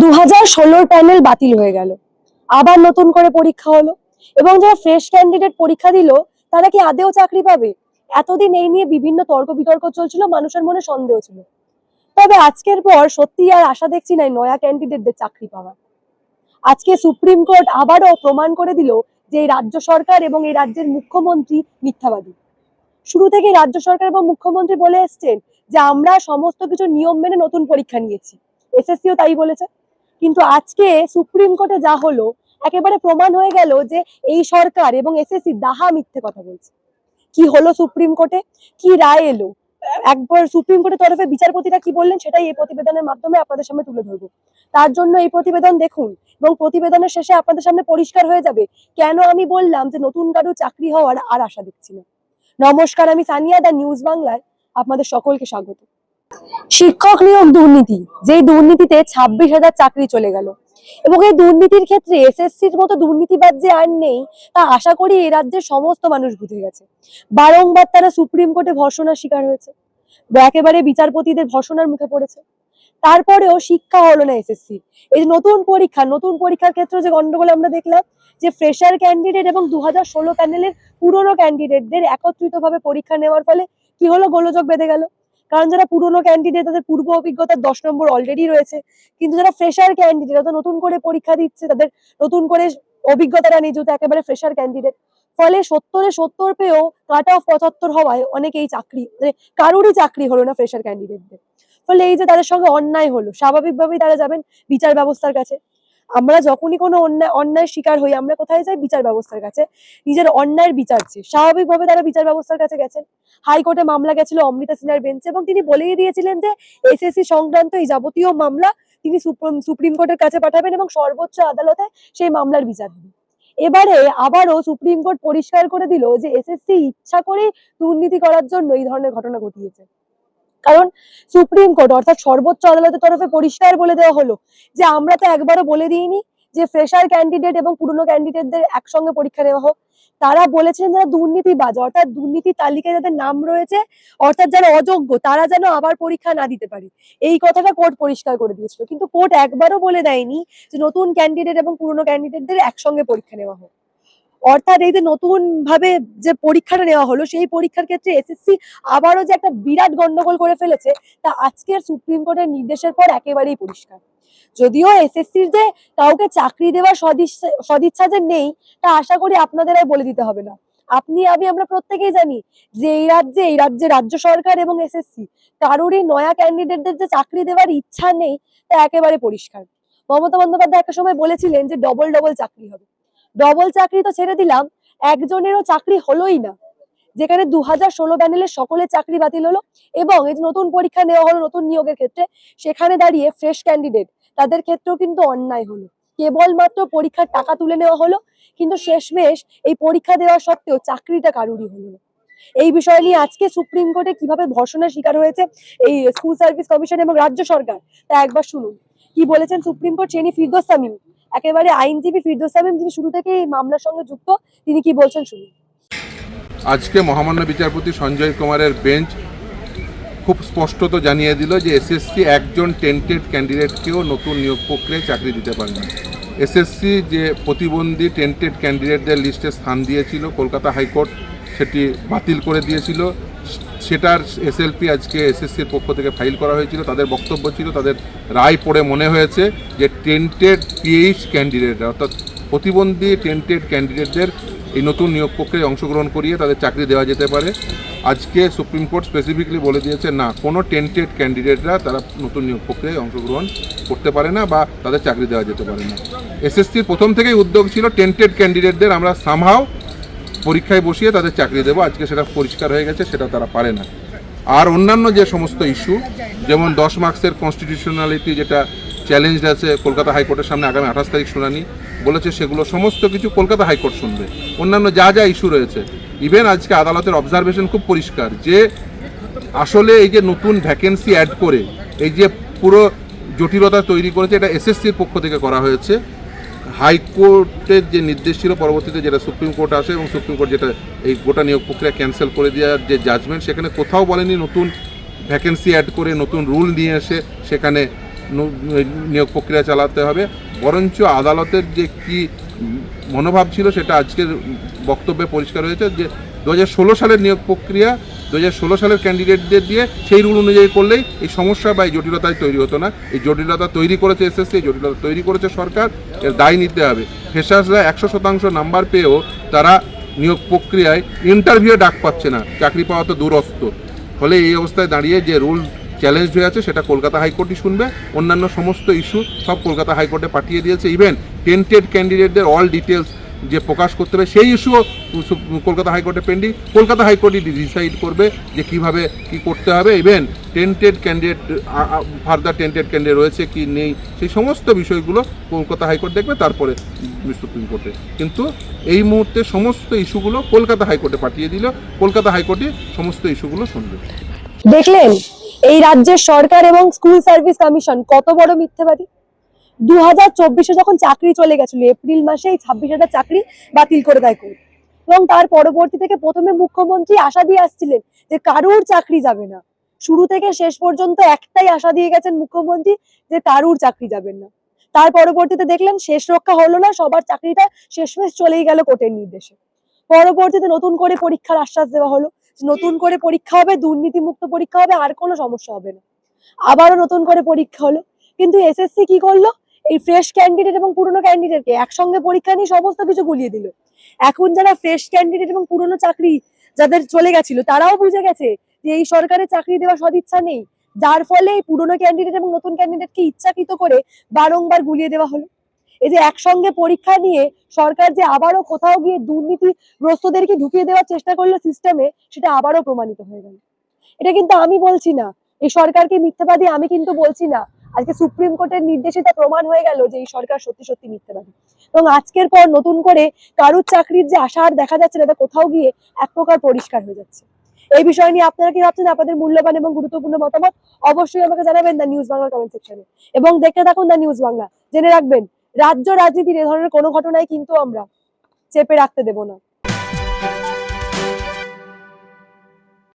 দু হাজার ষোলোর প্যানেল বাতিল হয়ে গেল। আবার নতুন করে পরীক্ষা হলো এবং যারা ফ্রেশ ক্যান্ডিডেট পরীক্ষা দিল, তারা কি আদেও চাকরি পাবে? এতদিন এই নিয়ে বিভিন্ন তর্ক বিতর্ক চলছিল, মানুষের মনে সন্দেহ ছিল। তবে আজকের পর সত্যি আর আশা দেখছি না এই নয়া ক্যান্ডিডেটদের চাকরি পাওয়ার। আজকে সুপ্রিম কোর্ট আবারও প্রমাণ করে দিল যে এই রাজ্য সরকার এবং এই রাজ্যের মুখ্যমন্ত্রী মিথ্যাবাদী। শুরু থেকে রাজ্য সরকার এবং মুখ্যমন্ত্রী বলে এসছেন যে আমরা সমস্ত কিছু নিয়ম মেনে নতুন পরীক্ষা নিয়েছি। এসএসসিও তাই বলেছে। কিন্তু আজকে সুপ্রিম কোর্টে যা হলো, একেবারে প্রমাণ হয়ে গেল যে এই সরকার এবং এসএসসি দাহা মিথ্যে কথা বলছে। কি হলো সুপ্রিম কোর্টে? কি রায় এলো? একবার সুপ্রিম কোর্টের তরফে বিচারপতিরা কি বললেন, সেটাই এই প্রতিবেদনের মাধ্যমে আপনাদের সামনে তুলে ধরবো। তার জন্য এই প্রতিবেদন দেখুন এবং প্রতিবেদনের শেষে আপনাদের সামনে পরিষ্কার হয়ে যাবে কেন আমি বললাম যে নতুন কারও চাকরি হওয়ার আর আশা দেখছি না। নমস্কার, আমি সানিয়া দা, নিউজ বাংলায়। আপনাদের সকলকে স্বাগত। শিক্ষক নিয়োগ দুর্নীতি, যেই দুর্নীতিতে ছাব্বিশ হাজার চাকরি চলে গেল। এবং এই দুর্নীতির ক্ষেত্রে এসএসসির মতো দুর্নীতিবাদ যে আর নেই, তা আশা করি এই রাজ্যের সমস্ত মানুষ বুঝে গেছে। বারংবার তারা সুপ্রিম কোর্টে ভর্সনার শিকার হয়েছে। একেবারে বিচারপতিদের ভর্ষণার মুখে পড়েছে। তারপরেও শিক্ষা হলো না এসএসসি। এই যে নতুন পরীক্ষা, নতুন পরীক্ষার ক্ষেত্রে যে গন্ডগোল আমরা দেখলাম যে ফ্রেশার ক্যান্ডিডেট এবং দু হাজার ষোলো প্যানেলের পুরনো ক্যান্ডিডেটদের একত্রিতভাবে পরীক্ষা নেওয়ার ফলে কি হলো? গোলযোগ বেঁধে গেল। কারণ যারা পুরনো ক্যান্ডিডেট তাদের পূর্ব অভিজ্ঞতার দশ নম্বর অলরেডি রয়েছে। কিন্তু যারা ফ্রেশার ক্যান্ডিডেট অর্থাৎ নতুন করে পরীক্ষা দিচ্ছে, তাদের নতুন করে অভিজ্ঞতাটা নেই, যেহেতু একেবারে ফ্রেশার ক্যান্ডিডেট ফলে সত্তরে সত্তর পেয়েও কাট অফ পঁচাত্তর হওয়ায় অনেকেই চাকরি মানে কারোরই চাকরি হলো না ফ্রেশার ক্যান্ডিডেটদের ফলে এই যে তাদের সঙ্গে অন্যায় হলো, স্বাভাবিকভাবেই তারা যাবেন বিচার ব্যবস্থার কাছে। আমরা যখনই কোনো অন্যায় অন্যায় শিকার হই, আমরা কোথায় যাই? বিচার ব্যবস্থার কাছে। নিজের অন্যায়ের বিচার চেয়ে স্বাভাবিকভাবে তারা বিচার ব্যবস্থার কাছে গেছেন। হাইকোর্টে মামলা গেছিল অমৃতা সিনহার বেঞ্চে এবং তিনি বলেই দিয়েছিলেন যে, এসএসসি সংক্রান্ত এই যাবতীয় মামলা তিনি সুপ্রিম কোর্টের কাছে পাঠাবেন এবং সর্বোচ্চ আদালতে সেই মামলার বিচার হবে। এবারে আবারও সুপ্রিম কোর্ট পরিষ্কার করে দিল যে, এসএসসি ইচ্ছা করেই দুর্নীতি করার জন্য এই ধরনের ঘটনা ঘটিয়েছে। কারণ সুপ্রিম কোর্ট অর্থাৎ সর্বোচ্চ আদালতের তরফে পরিষ্কার বলে দেওয়া হলো যে আমরা তো একবারও বলে দিইনি যে ফ্রেশার ক্যান্ডিডেট এবং পুরনো ক্যান্ডিডেটদের একসঙ্গে পরীক্ষা নেওয়া হোক। তারা বলেছেন যারা দুর্নীতিবাজ অর্থাৎ দুর্নীতি তালিকায় যাদের নাম রয়েছে, অর্থাৎ যারা অযোগ্য, তারা যেন আবার পরীক্ষা না দিতে পারে। এই কথাটা কোর্ট পরিষ্কার করে দিয়েছিল। কিন্তু কোর্ট একবারও বলে দেয়নি যে নতুন ক্যান্ডিডেট এবং পুরনো ক্যান্ডিডেটদের একসঙ্গে পরীক্ষা নেওয়া হোক। অর্থাৎ এই যে নতুন ভাবে যে পরীক্ষাটা নেওয়া হলো, সেই পরীক্ষার ক্ষেত্রে এসএসসি আবারও যে একটা বিরাট গন্ডগোল করে ফেলেছে, তা আজকের সুপ্রিম কোর্টের নির্দেশের পর একেবারেই পরিষ্কার। যদিও এসএসসির যে কাউকে চাকরি দেওয়ার সদিচ্ছা সদিচ্ছা যে নেই, তা আশা করি আপনাদের আর বলে দিতে হবে না। আপনি, আমি, আমরা প্রত্যেকেই জানি যে এই রাজ্যে এই রাজ্যে রাজ্য সরকার এবং এসএসসি কারোরই নয়া ক্যান্ডিডেটদের যে চাকরি দেওয়ার ইচ্ছা নেই, তা একেবারে পরিষ্কার। মমতা বন্দ্যোপাধ্যায় একটা সময় বলেছিলেন যে ডবল ডবল চাকরি হবে। ডবল চাকরি তো ছেড়ে দিলাম, একজনেরও চাকরি হলোই না। যেখানে দু হাজার ষোলো প্যানেলের সকলের চাকরি বাতিল হলো এবং এই যে নতুন পরীক্ষা নেওয়া হলো নতুন নিয়োগের ক্ষেত্রে, সেখানে দাঁড়িয়ে ফ্রেশ ক্যান্ডিডেট তাদের ক্ষেত্রেও কিন্তু অন্যায় হলো। কেবলমাত্র পরীক্ষার টাকা তুলে নেওয়া হলো, কিন্তু শেষমেশ এই পরীক্ষা দেওয়া সত্ত্বেও চাকরিটা কারুরই হলো না। এই বিষয় নিয়ে আজকে সুপ্রিম কোর্টে কীভাবে ধর্ষণের শিকার হয়েছে এই স্কুল সার্ভিস কমিশন এবং রাজ্য সরকার, তা একবার শুনুন। কি বলেছেন সুপ্রিম কোর্ট? চেনি ফিরদোস তামিম একেবারে আইনজীবী ফিরদোস তামিম যিনি শুরু থেকে এই মামলার সঙ্গে যুক্ত, তিনি কি বলছেন শুনুন। আজকে মহামান্য বিচারপতি সঞ্জয় কুমারের বেঞ্চ খুব স্পষ্টত জানিয়ে দিল যে এসএসসি একজন টেন্টেড ক্যান্ডিডেটকেও নতুন নিয়োগ প্রক্রিয়ায় চাকরি দিতে পারে না। এসএসসি যে প্রতিবন্ধী টেন্টেড ক্যান্ডিডেটদের লিস্টে স্থান দিয়েছিল, কলকাতা হাইকোর্ট সেটি বাতিল করে দিয়েছিল। সেটার এসএলপি আজকে এসএসসির পক্ষ থেকে ফাইল করা হয়েছিল। তাদের বক্তব্য ছিল, তাদের রায় পড়ে মনে হয়েছে যে টেন্টেড পিএইচ ক্যান্ডিডেট অর্থাৎ প্রতিবন্ধী টেন্টেড ক্যান্ডিডেটদের এই নতুন নিয়োগ প্রক্রিয়ায় অংশগ্রহণ করিয়ে তাদের চাকরি দেওয়া যেতে পারে। আজকে সুপ্রিম কোর্ট স্পেসিফিকলি বলে দিয়েছে, না, কোনো টেন্টেড ক্যান্ডিডেটরা তারা নতুন নিয়োগ প্রক্রিয়ায় অংশগ্রহণ করতে পারে না বা তাদের চাকরি দেওয়া যেতে পারে না। এসএসসির প্রথম থেকেই উদ্যোগ ছিল, টেন্টেড ক্যান্ডিডেটদের আমরা সামহাও পরীক্ষায় বসিয়ে তাদের চাকরি দেবো। আজকে সেটা পরিষ্কার হয়ে গেছে, সেটা তারা পারে না। আর অন্যান্য যে সমস্ত ইস্যু যেমন দশ মার্কসের কনস্টিটিউশনালিটি যেটা চ্যালেঞ্জ আছে কলকাতা হাইকোর্টের সামনে আগামী আঠাশ তারিখ শুনানি বলেছে, সেগুলো সমস্ত কিছু কলকাতা হাইকোর্ট শুনবে। অন্যান্য যা যা ইস্যু রয়েছে। ইভেন আজকে আদালতের অবজারভেশন খুব পরিষ্কার যে আসলে এই যে নতুন ভ্যাকেন্সি অ্যাড করে, এই যে পুরো জটিলতা তৈরি করেছে, এটা এসএসসির পক্ষ থেকে করা হয়েছে। হাইকোর্টের যে নির্দেশ ছিল পরবর্তীতে যেটা সুপ্রিম কোর্ট আসে এবং সুপ্রিম কোর্ট যেটা এই গোটা নিয়োগ প্রক্রিয়া ক্যান্সেল করে দেওয়ার যে জাজমেন্ট সেখানে কোথাও বলেনি নতুন ভ্যাকেন্সি অ্যাড করে, নতুন রুল নিয়ে এসে সেখানে নিয়োগ প্রক্রিয়া চালাতে হবে। বরঞ্চ আদালতের যে কি মনোভাব ছিল সেটা আজকের বক্তব্যে পরিষ্কার হয়েছে যে দু হাজার ষোলো সালের নিয়োগ প্রক্রিয়া দু হাজার ষোলো সালের ক্যান্ডিডেটদের দিয়ে সেই রুল অনুযায়ী করলেই এই সমস্যা বা এই জটিলতায় তৈরি হতো না। এই জটিলতা তৈরি করেছে এসএসসি জটিলতা তৈরি করেছে সরকার, এর দায় নিতে হবে। ফ্রেশার্সরা একশো শতাংশ নাম্বার পেয়েও তারা নিয়োগ প্রক্রিয়ায় ইন্টারভিউ ডাক পাচ্ছে না। চাকরি পাওয়া তো দূরস্থ ফলে এই অবস্থায় দাঁড়িয়ে যে রুল চ্যালেঞ্জ হয়ে আছে, সেটা কলকাতা হাইকোর্টই শুনবে। অন্যান্য সমস্ত ইস্যু সব কলকাতা হাইকোর্টে পাঠিয়ে দিয়েছে। ইভেন টেন্টেড ক্যান্ডিডেটদের অল ডিটেলস যে প্রকাশ করতে হবে, সেই ইস্যুও কলকাতা হাইকোর্টে পেন্ডিং কলকাতা হাইকোর্টই ডিসাইড করবে যে কীভাবে কি করতে হবে। Even tainted candidate further tainted candidate রয়েছে কি নেই, সেই সমস্ত বিষয়গুলো কলকাতা হাইকোর্ট দেখবে, তারপরে সুপ্রিম কোর্টে। কিন্তু এই মুহূর্তে সমস্ত ইস্যুগুলো কলকাতা হাইকোর্টে পাঠিয়ে দিল। কলকাতা হাইকোর্টে সমস্ত ইস্যুগুলো শুনবে। দেখলেন, এই রাজ্যের সরকার এবং স্কুল সার্ভিস কমিশন কত বড় মিথ্যেবাদী? দু হাজার যখন চাকরি চলে গেছিল, এপ্রিল মাসে এই ছাব্বিশ হাজার চাকরি বাতিল করে দেয় কোর্ট। এবং তার পরবর্তী থেকে প্রথমে মুখ্যমন্ত্রী আশা দিয়ে আসছিলেন যে কারুর চাকরি যাবে না। শুরু থেকে শেষ পর্যন্ত একটাই আশা দিয়ে গেছেন মুখ্যমন্ত্রী যে কারুর চাকরি যাবেন না। তার পরবর্তীতে দেখলেন শেষ রক্ষা হলো না, সবার চাকরিটা শেষমেশ চলেই গেল কোর্টের নির্দেশে। পরবর্তীতে নতুন করে পরীক্ষার আশ্বাস দেওয়া হলো নতুন করে পরীক্ষা হবে, দুর্নীতিমুক্ত পরীক্ষা হবে, আর কোনো সমস্যা হবে না। আবারও নতুন করে পরীক্ষা হলো। কিন্তু এসএসসি কি করল? এই ফ্রেশ ক্যান্ডিডেট এবং পুরনো ক্যান্ডিডেটকে একসঙ্গে পরীক্ষা নিয়ে সমস্ত কিছু গুলিয়ে দিল। এখন যারা ফ্রেশ ক্যান্ডিডেট এবং পুরনো চাকরি যাদের চলে গেছিল, তারাও বুঝে গেছে যে এই সরকারের চাকরি দেওয়ার সদিচ্ছা নেই। যার ফলে এই পুরনো ক্যান্ডিডেট এবং নতুন ক্যান্ডিডেটকে ইচ্ছাকৃত করে বারংবার গুলিয়ে দেওয়া হলো। এই যে একসঙ্গে পরীক্ষা নিয়ে সরকার যে আবারও কোথাও গিয়ে দুর্নীতিগ্রস্তদেরকে ঢুকিয়ে দেওয়ার চেষ্টা করল সিস্টেমে সেটা আবারও প্রমাণিত হয়ে গেল। এটা কিন্তু আমি বলছি না, এই সরকারকে মিথ্যাবাদী আমি কিন্তু বলছি না। আজকে সুপ্রিম কোর্টের নির্দেশে তা প্রমাণ হয়ে গেল যে এই সরকার সত্যি সত্যি মিথ্যাবাদী। এবং আজকের পর নতুন করে কারুর চাকরির যে আশা আর দেখা যাচ্ছে না, তা কোথাও গিয়ে এক প্রকার পরিষ্কার হয়ে যাচ্ছে। এই বিষয় নিয়ে আপনারা কি ভাবছেন? আপনাদের মূল্যবান এবং গুরুত্বপূর্ণ মতামত অবশ্যই আমাকে জানাবেন দ্য নিউজ বাংলা কমেন্ট সেকশনে এবং দেখতে থাকুন দ্য নিউজ বাংলা। জেনে রাখবেন, রাজ্য রাজনীতির এ ধরনের কোনো ঘটনায় কিন্তু আমরা চেপে রাখতে দেব না।